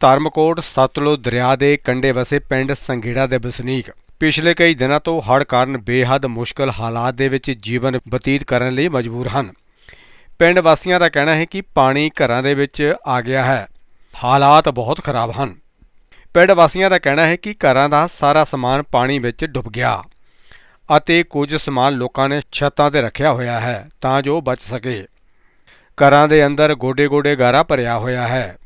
ਧਰਮਕੋਟ ਸਤਲੁਜ ਦਰਿਆ ਦੇ ਕੰਢੇ ਵਸੇ ਪਿੰਡ ਸੰਘੇੜਾ ਦੇ ਵਸਨੀਕ। ਪਿਛਲੇ ਕਈ ਦਿਨਾਂ ਤੋਂ ਹੜ੍ਹ ਕਾਰਨ ਬੇਹੱਦ ਮੁਸ਼ਕਲ ਹਾਲਾਤ ਦੇ ਵਿੱਚ ਜੀਵਨ ਬਤੀਤ ਕਰਨ ਲਈ ਮਜਬੂਰ ਹਨ। ਪਿੰਡ ਵਾਸੀਆਂ ਦਾ ਕਹਿਣਾ ਹੈ ਕਿ ਪਾਣੀ ਘਰਾਂ ਦੇ ਵਿੱਚ ਆ ਗਿਆ ਹੈ। ਹਾਲਾਤ ਬਹੁਤ ਖਰਾਬ ਹਨ। ਪਿੰਡ ਵਾਸੀਆਂ ਦਾ ਕਹਿਣਾ ਹੈ ਕਿ ਘਰਾਂ ਦਾ ਸਾਰਾ ਸਮਾਨ ਪਾਣੀ ਵਿੱਚ ਡੁੱਬ ਗਿਆ ਅਤੇ ਕੁਝ ਸਮਾਨ ਲੋਕਾਂ ਨੇ ਛੱਤਾਂ ਤੇ ਰੱਖਿਆ ਹੋਇਆ ਹੈ ਤਾਂ ਜੋ ਬਚ ਸਕੇ। ਘਰਾਂ ਦੇ ਅੰਦਰ ਗੋਡੇ-ਗੋਡੇ ਗਾਰਾ ਭਰਿਆ ਹੋਇਆ ਹੈ।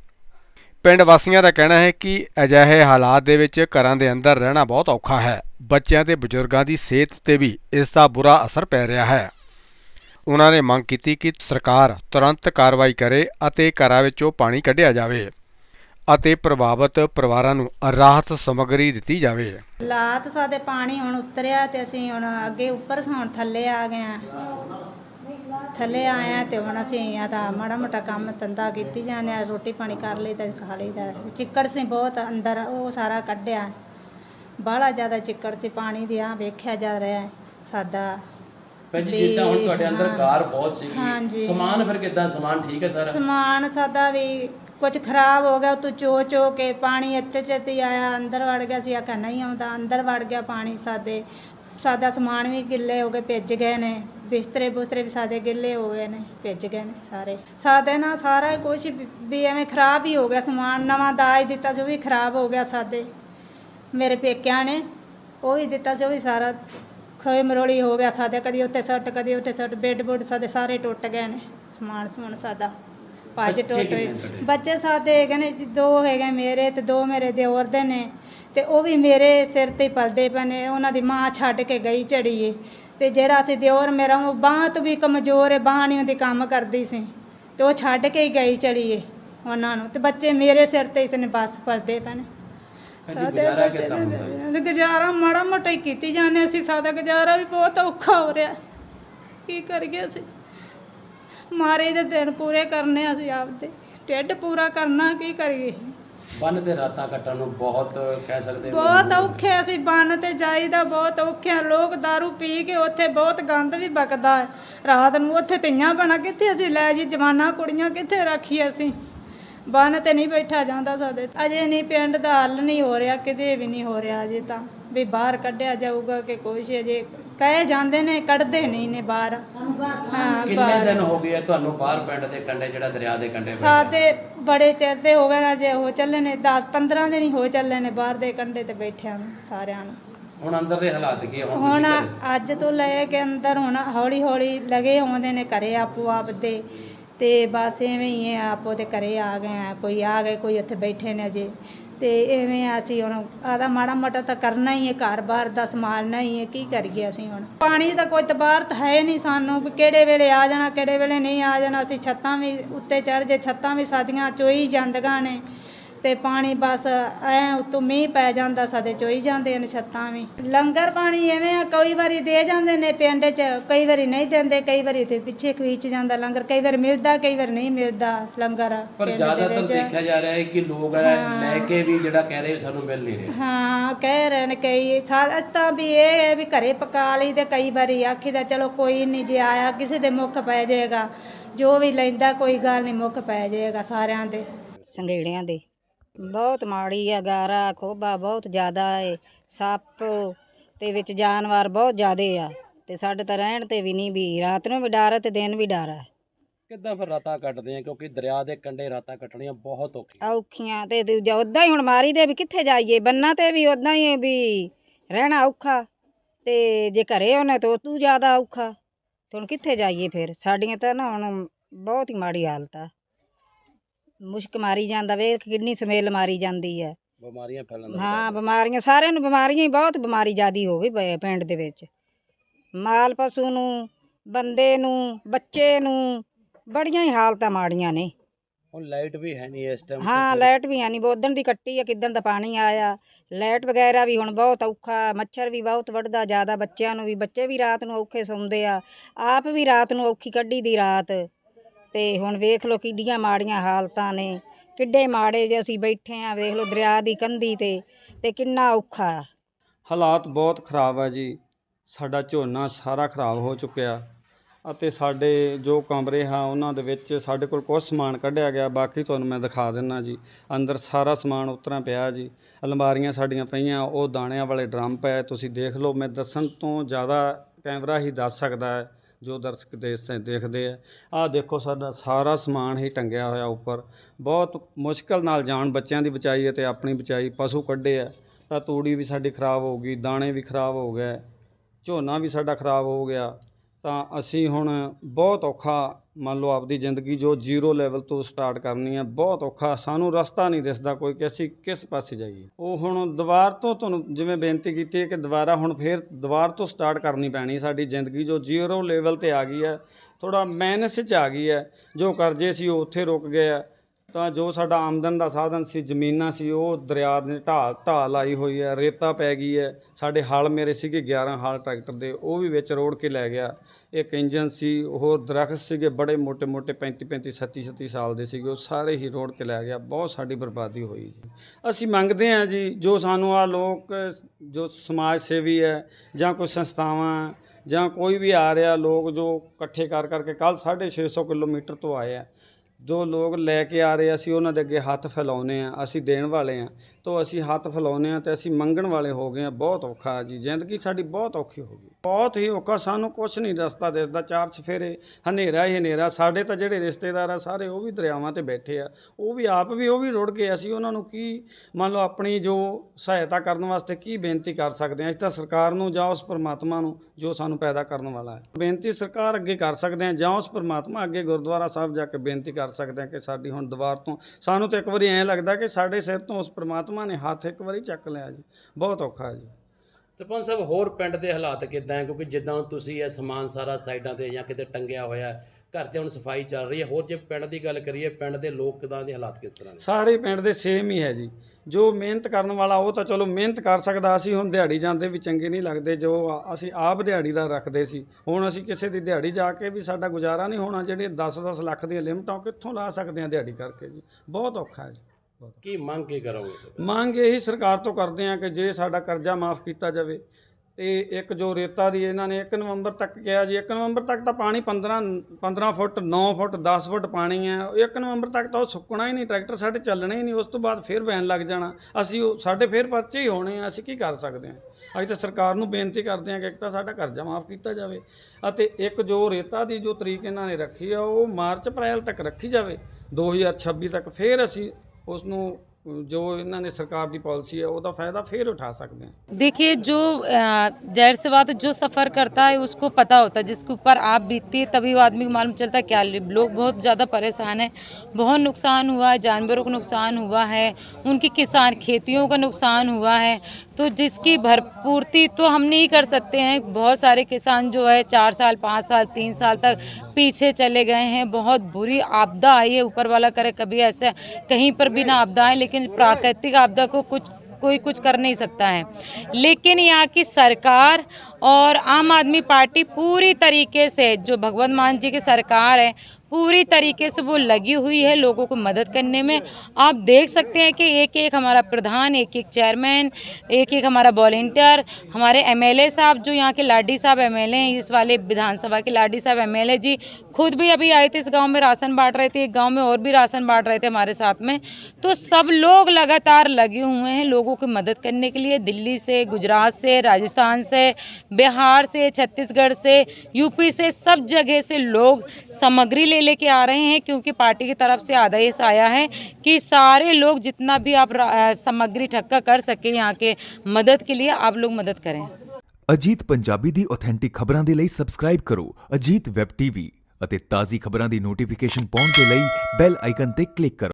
ਪਿੰਡ ਵਾਸੀਆਂ ਦਾ ਕਹਿਣਾ ਹੈ ਕਿ ਅਜਿਹੇ ਹਾਲਾਤ ਦੇ ਵਿੱਚ ਘਰਾਂ ਦੇ ਅੰਦਰ ਰਹਿਣਾ ਬਹੁਤ ਔਖਾ ਹੈ। ਬੱਚਿਆਂ ਤੇ ਬਜ਼ੁਰਗਾਂ ਦੀ ਸਿਹਤ ਤੇ ਵੀ ਇਸ ਦਾ ਬੁਰਾ ਅਸਰ ਪੈ ਰਿਹਾ ਹੈ। ਉਹਨਾਂ ਨੇ ਮੰਗ ਕੀਤੀ ਕਿ ਸਰਕਾਰ ਤੁਰੰਤ ਕਾਰਵਾਈ ਕਰੇ ਅਤੇ ਘਰਾਂ ਵਿੱਚੋਂ ਪਾਣੀ ਕੱਢਿਆ ਜਾਵੇ ਅਤੇ ਪ੍ਰਭਾਵਿਤ ਪਰਿਵਾਰਾਂ ਨੂੰ ਰਾਹਤ ਸਮੱਗਰੀ ਦਿੱਤੀ ਜਾਵੇ। ਹਾਲਾਤ ਸਾਡੇ ਪਾਣੀ ਹੁਣ ਉਤਰਿਆ ਤੇ ਅਸੀਂ ਹੁਣ ਅੱਗੇ ਉੱਪਰ ਹੁਣ ਥੱਲੇ ਆ ਗਏ ਆ ਥੱਲੇ ਆਏ ਆ ਤੇ ਹੁਣ ਅਸੀਂ ਆ ਤਾਂ ਮਾੜਾ ਮੋਟਾ ਕੰਮ ਧੰਦਾ ਕੀਤੀ ਜਾਂਦੇ ਆ ਰੋਟੀ ਪਾਣੀ ਕਰ ਲਈ ਤਾਂ ਖਾ ਲਈਦਾ ਚਿੱਕੜ ਸੀ ਬਹੁਤ ਅੰਦਰ ਉਹ ਸਾਰਾ ਕੱਢਿਆ। ਬਾਹਲਾ ਜ਼ਿਆਦਾ ਚਿੱਕੜ ਸੀ ਪਾਣੀ ਦੀ ਆ ਵੇਖਿਆ ਜਾ ਰਿਹਾ ਸਾਦਾ। ਭੈਣ ਜੀ ਜਿੱਦਾਂ ਹੁਣ ਤੁਹਾਡੇ ਅੰਦਰ। ਕਾਰ ਬਹੁਤ ਸੀਗੀ। ਸਮਾਨ ਫਿਰ ਕਿੱਦਾਂ ਸਮਾਨ ਠੀਕ ਹੈ ਸਾਰਾ? ਸਮਾਨ ਸਾਡਾ ਵੀ ਕੁਝ ਖਰਾਬ ਹੋ ਗਿਆ ਉਤੋਂ ਚੋ ਚੋ ਕੇ ਪਾਣੀ ਇੱਥੇ ਚੇਤੀ ਆਇਆ ਅੰਦਰ ਵੜ ਗਿਆ ਸੀ ਆਖਿਆ ਨਹੀਂ ਆਉਂਦਾ ਅੰਦਰ ਵੜ ਗਿਆ ਪਾਣੀ ਸਾਡੇ ਸਾਦਾ ਸਮਾਨ ਵੀ ਗਿੱਲੇ ਹੋ ਗਏ ਭਿੱਜ ਗਏ ਨੇ। ਬਿਸਤਰੇ ਬੁਸਤਰੇ ਵੀ ਸਾਡੇ ਗਿੱਲੇ ਹੋ ਗਏ ਨੇ ਭਿੱਜ ਗਏ ਨੇ ਸਾਰੇ। ਸਾਡੇ ਨਾਲ ਸਾਰਾ ਕੁਝ ਵੀ ਐਵੇਂ ਖਰਾਬ ਹੀ ਹੋ ਗਿਆ ਸਮਾਨ ਨਵਾਂ ਦਾਜ ਦਿੱਤਾ ਸੀ ਉਹ ਵੀ ਖਰਾਬ ਹੋ ਗਿਆ ਸਾਡੇ। ਮੇਰੇ ਪੇਕਿਆਂ ਨੇ ਉਹ ਵੀ ਦਿੱਤਾ ਸੀ ਉਹ ਵੀ ਸਾਰਾ ਖੋਏ ਮਰੋੜੀ ਹੋ ਗਿਆ ਸਾਡੇ। ਕਦੀ ਉੱਤੇ ਸੱਟ ਕਦੀ ਉੱਤੇ ਸੱਟ ਬੈੱਡ ਬੁੱਡ ਸਾਡੇ ਸਾਰੇ ਟੁੱਟ ਗਏ ਨੇ ਸਮਾਨ ਸਮੂਨ ਸਾਡਾ। ਭੱਜ ਟੁੱਟ ਤੁਹਾਡੇ? ਬੱਚੇ ਸਾਡੇ ਹੈਗੇ ਨੇ ਜੀ, ਦੋ ਹੈਗੇ ਮੇਰੇ ਤੇ ਦੋ ਮੇਰੇ ਦਿਓਰ ਦੇ ਨੇ। ਤੇ ਉਹ ਵੀ ਮੇਰੇ ਸਿਰ ਤੇ ਹੀ ਪਲਦੇ ਪਏ ਨੇ ਉਹਨਾਂ ਦੀ ਮਾਂ ਛੱਡ ਕੇ ਗਈ ਝੜੀਏ। ਤੇ ਜਿਹੜਾ ਸੀ ਦਿਓਰ ਮੇਰਾ ਉਹ ਬਾਂਹ ਤੋਂ ਵੀ ਕਮਜ਼ੋਰ ਹੈ ਬਾਂਹ ਨਹੀਂ ਉਹਦੀ ਕੰਮ ਕਰਦੀ ਸੀ। ਤੇ ਉਹ ਛੱਡ ਕੇ ਹੀ ਗਈ ਝੜੀਏ ਉਹਨਾਂ ਨੂੰ। ਤੇ ਬੱਚੇ ਮੇਰੇ ਸਿਰ ਤੇ ਇਸਨੇ ਬਸ ਹਾਂਜੀ, ਸਾਡੇ ਗੁਜ਼ਾਰਾ ਬੱਚੇ? ਨੇ ਗੁਜ਼ਾਰਾ ਮਾੜਾ ਮੋਟਾ ਹੀ ਕੀਤੀ ਜਾਂਦੇ ਅਸੀਂ ਸਾਡਾ ਗੁਜ਼ਾਰਾ ਵੀ ਬਹੁਤ ਔਖਾ ਹੋ ਰਿਹਾ। ਕੀ ਕਰੀਏ ਅਸੀਂ? ਮਾਰੇ ਦੇ ਦਿਨ ਪੂਰੇ ਕਰਨੇ ਅਸੀਂ ਆਪਦੇ। ਢਿੱਡ ਪੂਰਾ ਕਰਨਾ ਕੀ ਕਰੀਏ? ਬੰਨ ਤੇ ਰਾਤਾਂ ਕੱਟਣ ਨੂੰ ਬਹੁਤ ਕਹਿ ਸਕਦੇ ਹਾਂ। ਬਹੁਤ ਔਖੇ ਅਸੀਂ ਬੰਨ ਤੇ ਜਾਈਦਾ, ਬਹੁਤ ਔਖੇ ਆ। ਲੋਕ दारू ਪੀ ਕੇ ਉੱਥੇ ਬਹੁਤ ਗੰਦ ਵੀ ਬਕਦਾ ਹੈ। ਰਾਤ ਨੂੰ ਉੱਥੇ ਧੀਆਂ ਬਣਾ ਕਿੱਥੇ ਅਸੀਂ ਲੈ ਜੀ, ਜਵਾਨਾਂ ਕੁੜੀਆਂ ਕਿੱਥੇ ਰੱਖੀ ਅਸੀਂ? ਬੰਨ ਤੇ ਨਹੀਂ ਬੈਠਾ ਜਾਂਦਾ ਸਾਡੇ ਅਜੇ ਨਹੀਂ, ਪਿੰਡ ਦਾ ਹੱਲ ਨਹੀਂ ਹੋ ਰਿਹਾ, ਕਿਤੇ ਵੀ ਨਹੀਂ ਹੋ ਰਿਹਾ ਅਜੇ ਤਾਂ। ਵੀ ਬਾਹਰ ਕੱਢਿਆ ਜਾਊਗਾ ਕਿ ਕੁਛ ਅਜੇ ਕਹੇ ਜਾਂਦੇ ਨੇ ਕੱਢਦੇ ਨਹੀਂ ਨੇ ਬਾਹਰ। ਹਾਂ ਕਿੰਨੇ ਦਿਨ ਹੋ ਗਏ ਆ ਤੁਹਾਨੂੰ ਬਾਹਰ ਪਿੰਡ ਦੇ ਕੰਢੇ ਜਿਹੜਾ ਦਰਿਆ ਦੇ ਕੰਢੇ ਬੈਠੇ ਬੜੇ ਚਿਰ ਦੇ ਹੋ ਗਏ ਨਾ ਜੇ ਹੋ ਚੱਲੇ ਨੇ 10 15 ਦਿਨ ਹੀ ਹੋ ਚੱਲੇ ਨੇ ਬਾਹਰ ਦੇ ਕੰਢੇ ਤੇ ਬੈਠਿਆਂ ਨੂੰ ਸਾਰਿਆਂ ਨੂੰ। ਹੁਣ ਅੰਦਰ ਦੇ ਹਾਲਾਤ ਕੀ ਆ ਹੁਣ ਹੁਣ ਤੁਸੀਂ ਘਰੇ? ਅੱਜ ਤੋਂ ਲੈ ਕੇ ਅੰਦਰ ਹੁਣ ਹੌਲੀ ਹੌਲੀ ਲਗੇ ਆਉਂਦੇ ਨੇ ਘਰੇ ਆਪੋ ਆਪ ਦੇ ਤੇ ਬਸ ਐਵੇਂ ਹੀ ਹੈ ਆਪੋ ਤੇ ਘਰੇ ਆ ਗਏ ਆ ਕੋਈ ਆ ਗਏ ਕੋਈ ਇੱਥੇ ਬੈਠੇ ਨੇ ਅਜੇ। ਤੇ ਐਵੇਂ ਅਸੀਂ ਹੁਣ ਆਦਾ ਮਾੜਾ ਮੋਟਾ ਤਾਂ ਕਰਨਾ ਹੀ ਹੈ ਘਰ-ਬਾਰ ਦਾ ਸੰਭਾਲਣਾ ਹੀ ਹੈ, ਕੀ ਕਰੀਏ ਅਸੀਂ ਹੁਣ? ਪਾਣੀ ਦਾ ਕੋਈ ਤਬਾਰ ਹੈ ਨਹੀਂ ਸਾਨੂੰ ਵੀ ਕਿਹੜੇ ਵੇਲੇ ਆ ਜਾਣਾ, ਕਿਹੜੇ ਵੇਲੇ ਨਹੀਂ ਆ ਜਾਣਾ, ਅਸੀਂ ਛੱਤਾਂ ਵੀ ਉੱਤੇ ਚੜ੍ਹ ਜੇ, ਛੱਤਾਂ ਵੀ ਸਾਡੀਆਂ ਚੋਈ ਜਾਂਦੀਆਂ ਨੇ। ਤੇ ਪਾਣੀ ਬਸ ਐ ਉਤੋਂ ਮੀਂਹ ਪੈ ਜਾਂਦਾ ਸਾਡੇ ਚੋਈ ਜਾਂਦੇ ਨੇ ਛੱਤਾਂ ਵੀ। ਲੰਗਰ ਪਾਣੀ ਐਵੇਂ ਆ ਕਈ ਵਾਰੀ ਦੇ ਜਾਂਦੇ ਨੇ ਪਿੰਡ 'ਚ ਕਈ ਵਾਰੀ ਨਹੀਂ ਦਿੰਦੇ ਕਈ ਵਾਰੀ ਤੇ ਪਿੱਛੇ ਖਵੀਚ ਜਾਂਦਾ ਲੰਗਰ ਕਈ ਵਾਰ ਮਿਲਦਾ ਕਈ ਵਾਰ ਨਹੀਂ ਮਿਲਦਾ ਲੰਗਰ ਪਰ ਪਿੰਡ ਦੇ ਜ਼ਿਆਦਾਤਰ ਵਿੱਚ। ਦੇਖਿਆ ਜਾ ਰਿਹਾ ਹੈ ਕਿ ਲੋਕ ਹੈ। ਲੈ ਕੇ ਵੀ ਜਿਹੜਾ ਕਹਿ ਰਹੇ ਸਾਨੂੰ ਮਿਲ ਨਹੀਂ ਰਿਹਾ। ਹਾਂ ਕਹਿ ਰਹੇ ਨੇ ਕਈ ਸਾ ਤਾਂ ਵੀ ਇਹ ਹੈ ਵੀ ਘਰੇ ਪਕਾ ਲਈ ਤੇ ਕਈ ਵਾਰੀ ਆਖੀਦਾ ਚਲੋ ਕੋਈ ਨਹੀਂ ਜੇ ਆਇਆ ਕਿਸੇ ਦੇ ਮੁੱਖ ਪੈ ਜਾਏਗਾ ਜੋ ਵੀ ਲੈਂਦਾ ਕੋਈ ਗੱਲ ਨਹੀਂ ਮੁੱਖ ਪੈ ਜਾਏਗਾ ਸਾਰਿਆਂ ਦੇ। ਸੰਘੇੜਿਆਂ ਦੇ। ਬਹੁਤ ਮਾੜੀ ਆ ਗਾਰਾ ਖੋਬਾ ਬਹੁਤ ਜ਼ਿਆਦਾ ਏ ਸੱਪ ਤੇ ਵਿੱਚ ਜਾਨਵਰ ਬਹੁਤ ਜ਼ਿਆਦੇ ਆ ਤੇ ਸਾਡੇ ਤਾਂ ਰਹਿਣ ਤੇ ਵੀ ਨਹੀਂ ਵੀ ਰਾਤ ਨੂੰ ਵੀ ਡਰ ਆ ਤੇ ਦਿਨ ਵੀ ਡਰ ਆ। ਕਿੱਦਾਂ ਫਿਰ ਰਾਤਾਂ ਕੱਟਦੇ ਆ? ਕਿਉਂਕਿ ਦਰਿਆ ਦੇ ਕੰਢੇ ਰਾਤਾਂ ਕੱਟਣੀਆਂ ਬਹੁਤ ਔਖੀਆਂ। ਔਖੀਆਂ ਤੇ ਦੂਜਾ ਉਦਾਂ ਹੀ ਹੁਣ ਮਾਰੀ ਦੇ ਵੀ ਕਿੱਥੇ ਜਾਈਏ? ਬੰਨਾ ਤੇ ਵੀ ਉਦਾਂ ਹੀ ਵੀ ਰਹਿਣਾ ਔਖਾ ਤੇ ਜੇ ਘਰੇ ਹੋਣਾ ਤਾਂ ਤੂੰ ਜ਼ਿਆਦਾ ਔਖਾ। ਤੇ ਹੁਣ ਕਿੱਥੇ ਜਾਈਏ ਫਿਰ? ਸਾਡੀਆਂ ਤਾਂ ਨਾ ਹੁਣ ਬਹੁਤ ਹੀ ਮਾੜੀ ਹਾਲਤ ਆ। ਮੁਸ਼ਕ ਮਾਰੀ ਜਾਂਦਾ ਵੇਖ ਕਿੰਨੀ ਸਮੈਲ ਮਾਰੀ ਜਾਂਦੀ ਹੈ ਬਿਮਾਰੀਆਂ ਫੈਲਣ ਦਾ ਹਾਂ ਬਿਮਾਰੀਆਂ ਸਾਰਿਆਂ ਨੂੰ ਬਿਮਾਰੀਆਂ ਹੀ ਬਹੁਤ ਬਿਮਾਰੀ ਜ਼ਿਆਦੀ ਹੋ ਗਈ ਪ- ਪਿੰਡ ਦੇ ਵਿੱਚ। ਮਾਲ ਪਸ਼ੂ ਨੂੰ ਬੰਦੇ ਨੂੰ ਬੱਚੇ ਨੂੰ ਬੜੀਆਂ ਹੀ ਹਾਲਤਾਂ ਮਾੜੀਆਂ ਨੇ। ਹੁਣ ਲਾਈਟ ਵੀ ਹੈ ਨਹੀਂ ਇਸ ਟਾਈਮ ਹਾਂ ਲਾਈਟ ਵੀ ਹੈ ਨਹੀਂ ਬੋਦਣ ਦੀ ਕੱਟੀ ਆ ਕਿੱਦਣ ਦਾ ਪਾਣੀ ਆਇਆ। ਲਾਈਟ ਵਗੈਰਾ ਵੀ ਹੁਣ ਬਹੁਤ ਔਖਾ ਮੱਛਰ ਵੀ ਬਹੁਤ ਵੱਢਦਾ ਜ਼ਿਆਦਾ ਬੱਚਿਆਂ ਨੂੰ ਵੀ ਬੱਚੇ ਵੀ ਰਾਤ ਨੂੰ ਔਖੇ ਸੌਂਦੇ ਆ। ਆਪ ਵੀ ਰਾਤ ਨੂੰ ਔਖੀ ਕੱਢੀ ਦੀ ਰਾਤ। ਤੇ ਹੁਣ ਵੇਖ ਲਓ ਕਿੱਡੀਆਂ ਮਾੜੀਆਂ ਹਾਲਤਾਂ ਨੇ। ਕਿੱਡੇ ਮਾੜੇ ਜੇ ਅਸੀਂ ਬੈਠੇ ਆ, ਵੇਖ ਲਓ ਦਰਿਆ ਦੀ ਕੰਧੀ ਤੇ ਤੇ ਕਿੰਨਾ ਔਖਾ। ਹਾਲਾਤ ਬਹੁਤ ਖਰਾਬ ਆ ਜੀ। ਸਾਡਾ ਝੋਨਾ ਸਾਰਾ ਖਰਾਬ ਹੋ ਚੁੱਕਿਆ। ਅਤੇ ਸਾਡੇ ਜੋ ਕਮਰੇ ਹਾਂ, ਉਹਨਾਂ ਦੇ ਵਿੱਚ ਸਾਡੇ ਕੋਲ ਕੁਝ ਸਮਾਨ ਕੱਢਿਆ ਗਿਆ। ਬਾਕੀ ਤੁਹਾਨੂੰ ਮੈਂ ਦਿਖਾ ਦਿੰਨਾ ਜੀ। ਅੰਦਰ ਸਾਰਾ ਸਮਾਨ ਉਤਰਾ ਪਿਆ ਜੀ। ਅਲਮਾਰੀਆਂ ਸਾਡੀਆਂ ਪਈਆਂ, ਉਹ ਦਾਣਿਆਂ ਵਾਲੇ ਡਰਮ ਪਏ ਤੁਸੀਂ ਦੇਖ ਲਓ, ਮੈਂ ਦੱਸਣ ਤੋਂ ਜ਼ਿਆਦਾ ਕੈਮਰਾ ਹੀ ਦੱਸ ਸਕਦਾ ਹੈ। ਜੋ ਦਰਸ਼ਕ ਦੇਸ਼ ਤੇ ਦੇਖਦੇ ਆ। ਆਹ ਦੇਖੋ ਸਾਡਾ ਸਾਰਾ ਸਮਾਨ ਹੀ ਟੰਗਿਆ ਹੋਇਆ ਉੱਪਰ। ਬਹੁਤ ਮੁਸ਼ਕਲ ਨਾਲ ਜਾਨ ਬੱਚਿਆਂ ਦੀ ਬਚਾਈ ਅਤੇ ਆਪਣੀ ਬਚਾਈ ਪਸ਼ੂ ਕੱਢੇ ਆ। ਤਾਂ ਤੂੜੀ ਵੀ ਸਾਡੀ ਖਰਾਬ ਹੋ ਗਈ, ਦਾਣੇ ਵੀ ਖਰਾਬ ਹੋ ਗਏ, ਝੋਨਾ ਵੀ ਸਾਡਾ ਖਰਾਬ ਹੋ ਗਿਆ। ਤਾਂ ਅਸੀਂ ਹੁਣ ਬਹੁਤ ਔਖਾ, ਮੰਨ ਲਓ ਆਪਦੀ ਜ਼ਿੰਦਗੀ ਜੋ ਜ਼ੀਰੋ ਲੈਵਲ ਤੋਂ ਸਟਾਰਟ ਕਰਨੀ ਹੈ ਬਹੁਤ ਔਖਾ, ਸਾਨੂੰ ਰਸਤਾ ਨਹੀਂ ਦਿਸਦਾ ਕੋਈ ਕਿ ਅਸੀਂ ਕਿਸ ਪਾਸੇ ਜਾਈਏ। ਉਹ ਹੁਣ ਦੁਬਾਰ ਤੋਂ ਤੁਹਾਨੂੰ ਜਿਵੇਂ ਬੇਨਤੀ ਕੀਤੀ ਹੈ ਕਿ ਦੁਬਾਰਾ ਹੁਣ ਫੇਰ ਦੁਬਾਰ ਤੋਂ ਸਟਾਰਟ ਕਰਨੀ ਪੈਣੀ ਸਾਡੀ ਜ਼ਿੰਦਗੀ ਜੋ ਜ਼ੀਰੋ ਲੈਵਲ ਤੇ ਆ ਗਈ ਹੈ ਥੋੜਾ ਮਾਈਨਸ 'ਚ ਆ ਗਈ ਹੈ, ਜੋ ਕਰਜ਼ੇ ਸੀ ਉਹ ਉੱਥੇ ਰੁਕ ਗਏ ਆ। ਤਾਂ ਜੋ ਸਾਡਾ ਆਮਦਨ ਦਾ ਸਾਧਨ ਸੀ, ਜ਼ਮੀਨਾਂ ਸੀ, ਉਹ ਦਰਿਆ ਦੇ ਢਾਲ ਢਾਲ ਆਈ ਹੋਈ ਹੈ, ਰੇਤਾ ਪੈ ਗਈ ਹੈ। ਸਾਡੇ ਹਲ ਮੇਰੇ ਸੀਗੇ 11 ਹਲ ਟਰੈਕਟਰ ਦੇ, ਉਹ ਵੀ ਵਿੱਚ ਰੋੜ ਕੇ ਲੈ ਗਿਆ। ਇੱਕ ਇੰਜਨ ਸੀ, ਹੋਰ ਦਰਖਤ ਸੀਗੇ, ਬੜੇ ਮੋٹے ਮੋٹے 35 35 36 36 ਸਾਲ ਦੇ ਸੀਗੇ, ਉਹ ਸਾਰੇ ਹੀ ਰੋੜ ਕੇ ਲੈ ਗਿਆ। ਬਹੁਤ ਸਾਡੀ ਬਰਬਾਦੀ ਹੋਈ ਜੀ। ਅਸੀਂ ਮੰਗਦੇ ਹਾਂ ਜੀ, ਜੋ ਸਾਨੂੰ ਆ ਲੋਕ, ਜੋ ਸਮਾਜ ਸੇਵੀ ਹੈ, ਜਾਂ ਕੋਈ ਸੰਸਥਾਵਾਂ, ਜਾਂ ਕੋਈ ਵੀ ਆ ਰਿਹਾ, ਲੋਕ ਜੋ ਇਕੱਠੇ ਕਰ ਕਰਕੇ ਕੱਲ 650 ਕਿਲੋਮੀਟਰ ਤੋਂ ਆਏ ਆ ਜੋ ਲੋਕ ਲੈ ਕੇ ਆ ਰਹੇ ਆ, ਅਸੀਂ ਉਹਨਾਂ ਦੇ ਅੱਗੇ ਹੱਥ ਫੈਲਾਉਨੇ ਆ ਅਸੀਂ ਦੇਣ ਵਾਲੇ ਆ। ਤਾਂ ਅਸੀਂ ਹੱਥ ਫੈਲਾਉਨੇ ਆ ਤੇ ਅਸੀਂ ਮੰਗਣ ਵਾਲੇ ਹੋ ਗਏ ਆ ਬਹੁਤ ਔਖਾ ਜੀ। ਜ਼ਿੰਦਗੀ ਸਾਡੀ ਬਹੁਤ ਔਖੀ ਹੋ ਗਈ। ਬਹੁਤ ਹੀ ਔਖਾ ਸਾਨੂੰ ਕੁਝ ਨਹੀਂ ਰਸਤਾ ਦਿਸਦਾ। ਚਾਰ ਸਫੇਰੇ ਹਨੇਰਾ ਹੀ ਹਨੇਰਾ। ਸਾਡੇ ਤਾਂ ਜਿਹੜੇ ਰਿਸ਼ਤੇਦਾਰ ਆ ਸਾਰੇ ਉਹ ਵੀ ਦਰਿਆਵਾਂ ਤੇ ਬੈਠੇ ਆ। ਉਹ ਵੀ ਆਪ ਵੀ ਉਹ ਵੀ ਰੁੜ ਗਏ। ਅਸੀਂ ਉਹਨਾਂ ਨੂੰ ਕੀ ਮੰਨ ਲਓ ਆਪਣੀ ਜੋ ਸਹਾਇਤਾ ਕਰਨ ਵਾਸਤੇ ਕੀ ਬੇਨਤੀ ਕਰ ਸਕਦੇ ਆ? ਅਸੀਂ ਤਾਂ ਸਰਕਾਰ ਨੂੰ ਜਾਂ ਉਸ ਪਰਮਾਤਮਾ ਨੂੰ ਜੋ ਸਾਨੂੰ ਪੈਦਾ ਕਰਨ ਵਾਲਾ ਹੈ। ਬੇਨਤੀ ਸਰਕਾਰ ਅੱਗੇ ਕਰ ਸਕਦੇ ਆ ਜਾਂ ਉਸ ਪਰਮਾਤਮਾ ਅੱਗੇ ਗੁਰਦੁਆਰਾ ਸਾਹਿਬ ਜਾ ਕੇ ਬੇਨਤੀ ਕਰ ਸਕਦੇ ਹਾਂ ਕਿ ਸਾਡੀ ਹੁਣ ਦੁਬਾਰ ਤੋਂ ਸਾਨੂੰ ਤਾਂ ਇੱਕ ਵਾਰੀ ਐਂ ਲੱਗਦਾ ਕਿ ਸਾਡੇ ਸਿਰ ਤੋਂ ਉਸ ਪਰਮਾਤਮਾ ਨੇ ਹੱਥ ਇੱਕ ਵਾਰੀ ਚੱਕ ਲਿਆ ਜੀ। ਬਹੁਤ ਔਖਾ ਜੀ। ਸਰਪੰਚ ਸਾਹਿਬ ਹੋਰ ਪਿੰਡ ਦੇ ਹਾਲਾਤ ਕਿਦਾਂ? ਹੈ ਕਿਉਂਕਿ ਜਿੱਦਾਂ ਤੁਸੀਂ ਇਹ ਸਮਾਨ ਸਾਰਾ ਸਾਈਡਾਂ ਤੇ ਜਾਂ ਕਿਤੇ ਟੰਗਿਆ ਹੋਇਆ ਹੈ, ਘਰ 'ਚ ਹੁਣ ਸਫ਼ਾਈ ਚੱਲ ਰਹੀ ਹੈ। ਹੋਰ ਜੇ ਪਿੰਡ ਦੀ ਗੱਲ ਕਰੀਏ ਪਿੰਡ ਦੇ ਲੋਕ ਕਿਦਾਂ ਦੇ ਹਾਲਾਤ ਕਿਸ ਤਰ੍ਹਾਂ ਨੇ ਸਾਰੇ ਪਿੰਡ ਦੇ ਸੇਮ ਹੀ ਹੈ ਜੀ। ਜੋ ਮਿਹਨਤ ਕਰਨ ਵਾਲਾ ਉਹ ਤਾਂ ਚਲੋ ਮਿਹਨਤ ਕਰ ਸਕਦਾ। ਅਸੀਂ ਹੁਣ ਦਿਹਾੜੀ ਜਾਂਦੇ ਵੀ ਚੰਗੇ ਨਹੀਂ ਲੱਗਦੇ। ਜੋ ਅਸੀਂ ਆਪ ਦਿਹਾੜੀ ਦਾ ਰੱਖਦੇ ਸੀ। ਹੁਣ ਅਸੀਂ ਕਿਸੇ ਦੀ ਦਿਹਾੜੀ ਜਾ ਕੇ ਵੀ ਸਾਡਾ ਗੁਜ਼ਾਰਾ ਨਹੀਂ ਹੋਣਾ। ਜਿਹੜੇ 10-10 ਲੱਖ ਦੀਆਂ ਲਿਮਟਾਂ ਕਿੱਥੋਂ ਲਾ ਸਕਦੇ ਆ ਦਿਹਾੜੀ ਕਰਕੇ ਜੀ? ਬਹੁਤ ਔਖਾ ਹੈ ਜੀ ਕੀ ਮੰਗ ਕੀ ਕਰੋਗੇ ਮੰਗ ਇਹੀ ਸਰਕਾਰ ਤੋਂ ਕਰਦੇ ਆ ਕਿ ਜੇ ਸਾਡਾ ਕਰਜ਼ਾ ਮਾਫ ਕੀਤਾ ਜਾਵੇ ਤੇ ਇੱਕ ਜੋ ਰੇਤਾ ਦੀ ਇਹਨਾਂ ਨੇ 1 ਨਵੰਬਰ ਤੱਕ ਕਿਹਾ ਜੀ 1 ਨਵੰਬਰ ਤੱਕ ਤਾਂ ਪਾਣੀ 15 15 ਫੁੱਟ 9 ਫੁੱਟ 10 ਫੁੱਟ ਪਾਣੀ ਹੈ। 1 ਨਵੰਬਰ ਤੱਕ ਤਾਂ ਉਹ ਸੁੱਕਣਾ ਹੀ ਨਹੀਂ, ਟਰੈਕਟਰ ਸਾਡੇ ਚੱਲਣਾ ਹੀ ਨਹੀਂ, ਉਸ ਤੋਂ ਬਾਅਦ ਫਿਰ ਬੈਨ ਲੱਗ ਜਾਣਾ। ਅਸੀਂ ਉਹ ਸਾਡੇ ਫਿਰ ਪਰਚੇ ਹੀ ਹੋਣੇ ਆ, ਅਸੀਂ ਕੀ ਕਰ ਸਕਦੇ ਹਾਂ? ਅਸੀਂ ਤਾਂ ਸਰਕਾਰ ਨੂੰ ਬੇਨਤੀ ਕਰਦੇ ਹਾਂ ਕਿ ਇੱਕ ਤਾਂ ਸਾਡਾ ਕਰਜ਼ਾ ਮਾਫ ਕੀਤਾ ਜਾਵੇ ਅਤੇ ਇੱਕ ਜੋ ਰੇਤਾ ਦੀ ਜੋ ਤਰੀਕ ਇਹਨਾਂ ਨੇ ਰੱਖੀ ਆ, ਉਹ ਮਾਰਚ, ਅਪ੍ਰੈਲ ਤੱਕ ਰੱਖੀ ਜਾਵੇ। 2026 ਤੱਕ ਫਿਰ ਅਸੀਂ ਉਸ ਨੂੰ ਜੋ ਇਹਨਾਂ ਨੇ ਸਰਕਾਰ ਦੀ ਪਾਲਿਸੀ ਹੈ ਉਹਦਾ ਫਾਇਦਾ ਫਿਰ ਉਠਾ ਸਕਦੇ ਹਾਂ देखिए जो अ, जाहिर सी बात है जो सफ़र करता है उसको पता होता है जिसके ऊपर आप बीतती है तभी वो आदमी को मालूम चलता है क्या लोग बहुत ज़्यादा परेशान हैं बहुत नुकसान हुआ है जानवरों को नुकसान हुआ है उनकी किसान खेतियों का नुकसान हुआ है तो जिसकी भरपूर्ति तो हम नहीं कर सकते हैं बहुत सारे किसान जो है चार साल पाँच साल तीन साल तक पीछे चले गए हैं बहुत बुरी आपदा आई है ऊपर वाला करे कभी ऐसा कहीं पर भी ना आपदा है लेकिन प्राकृतिक आपदा को कुछ, कोई कुछ कर नहीं सकता है। लेकिन यहाँ की सरकार और आम आदमी पार्टी पूरी तरीके से, जो भगवंत मान जी की सरकार है पूरी तरीके से वो लगी हुई है लोगों को मदद करने में। आप देख सकते हैं कि एक एक हमारा प्रधान एक एक चेयरमैन एक एक हमारा वॉल्टियर हमारे एमएलए साहब जो यहाँ के लाडी साहब एमएलए हैं, इस वाले विधानसभा के लाडी साहब एमएलए जी, खुद भी अभी आए थे इस गाँव में राशन बांट रहे थे, एक गाँव में और भी राशन बांट रहे थे हमारे साथ में। तो सब लोग लगातार लगे हुए हैं लोगों की मदद करने के लिए, दिल्ली से, गुजरात से, राजस्थान से, बिहार से, छत्तीसगढ़ से, यूपी से, सब जगह से लोग सामग्री ले लेके आ रहे हैं क्योंकि पार्टी की तरफ से आदेश आया है कि सारे लोग जितना भी आप रा- अ, सामग्री इकट्ठा कर सके यहाँ के मदद के लिए आप लोग मदद करें ਅਜੀਤ ਪੰਜਾਬੀ ਦੀ ਆਥੈਂਟਿਕ ਖਬਰਾਂ ਦੇ ਲਈ ਸਬਸਕ੍ਰਾਈਬ ਕਰੋ ਅਜੀਤ ਵੈਬ ਟੀਵੀ ਅਤੇ ਤਾਜ਼ੀ ਖਬਰਾਂ ਦੀ ਨੋਟੀਫਿਕੇਸ਼ਨ ਪਾਉਣ ਦੇ ਲਈ ਬੈਲ ਆਈਕਨ ਤੇ ਕਲਿੱਕ ਕਰੋ